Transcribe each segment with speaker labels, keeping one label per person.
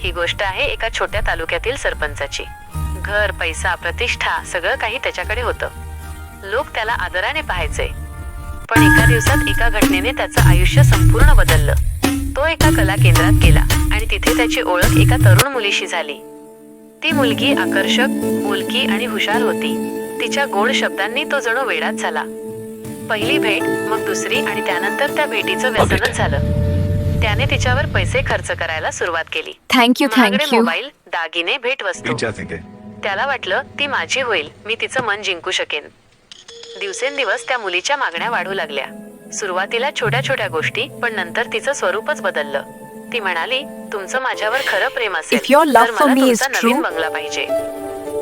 Speaker 1: ही गोष्ट आहे एका छोट्या तालुक्यातील सरपंचाची. घर पैसा प्रतिष्ठा सगळं काही त्याच्याकडे होतं. लोक त्याला आदराने पाहायचे. पण एका दिवसात एका घटनेने त्याचं आयुष्य संपूर्ण बदललं. तो एका कला केंद्रात गेला आणि तिथे त्याची ओळख एका तरुण मुलीशी झाली. ती मुलगी आकर्षक बोलकी आणि हुशार होती. तिच्या गोड शब्दांनी तो जणू वेडाच झाला. पहिली भेट मग दुसरी आणि त्यानंतर त्या भेटीचं व्यसनच झालं. त्याने तिच्यावर पैसे खर्च करायला सुरुवात केली.
Speaker 2: थँक्यू
Speaker 1: महागडे
Speaker 2: थँक्यू
Speaker 1: मोबाईल दागिने भेटवस्तू.
Speaker 3: विचारते ते
Speaker 1: त्याला वाटलं ती माझी होईल. मी तिचं मन जिंकू शकेन. दिवसेंदिवस त्या मुलीच्या मागण्या वाढू लागल्या. सुरुवातीला छोट्या छोट्या गोष्टी पण नंतर तिचं स्वरूपच बदललं. ती म्हणाली तुमचं माझ्यावर खरं प्रेम असेल
Speaker 2: If your love
Speaker 1: तर
Speaker 2: for
Speaker 1: मला
Speaker 2: me is
Speaker 1: तुमचा नवीन
Speaker 2: true,
Speaker 1: बंगला पाहिजे.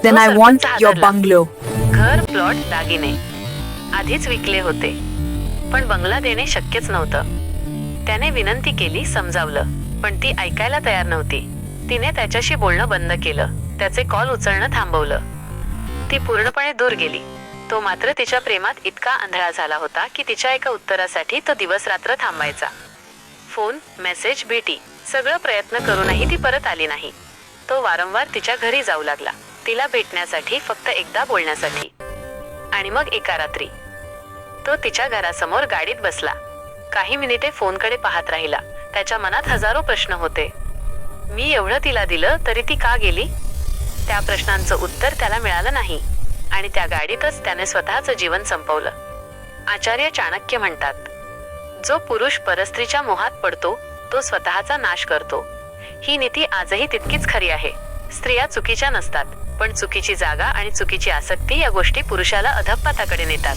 Speaker 2: then I want your bungalow.
Speaker 1: घर प्लॉट दागिने. आधीच विकले होते. पण बंगला देणे शक्यच नव्हतं. त्याने विनंती केली समजावलं. पण ती ऐकायला तयार नव्हती. तिने त्याच्याशी बोलणं बंद केलं. त्याचे कॉल उचलणं थांबवलं. ती पूर्णपणे दूर गेली. तो मात्र तिच्या प्रेमात इतका आंधळा झाला होता की तिच्या एका उत्तरासाठी तो दिवस रात्र थांबायचा. फोन मेसेज भेटी सगळं प्रयत्न करूनही ती परत आली नाही. तो वारंवार तिच्या घरी जाऊ लागला. तिला भेटण्यासाठी फक्त एकदा बोलण्यासाठी. आणि मग एका रात्री. तो तिच्या घरासमोर गाडीत बसला. काही मिनिटे फोनकडे पाहत राहिला. त्याच्या मनात हजारो प्रश्न होते. मी एवढं तिला दिलं तरी ती का गेली? त्या प्रश्नांचं उत्तर त्याला मिळालं नाही. आणि त्या गाडीतच त्याने स्वतःचं जीवन संपवलं. आचार्य चाणक्य म्हणतात जो पुरुष परस्त्रीच्या मोहात पडतो तो स्वतःचा नाश करतो. ही नीती आजही तितकीच खरी आहे. स्त्रिया चुकीच्या नसतात पण चुकीची जागा आणि चुकीची आसक्ती या गोष्टी पुरुषाला अधपाताकडे नेतात.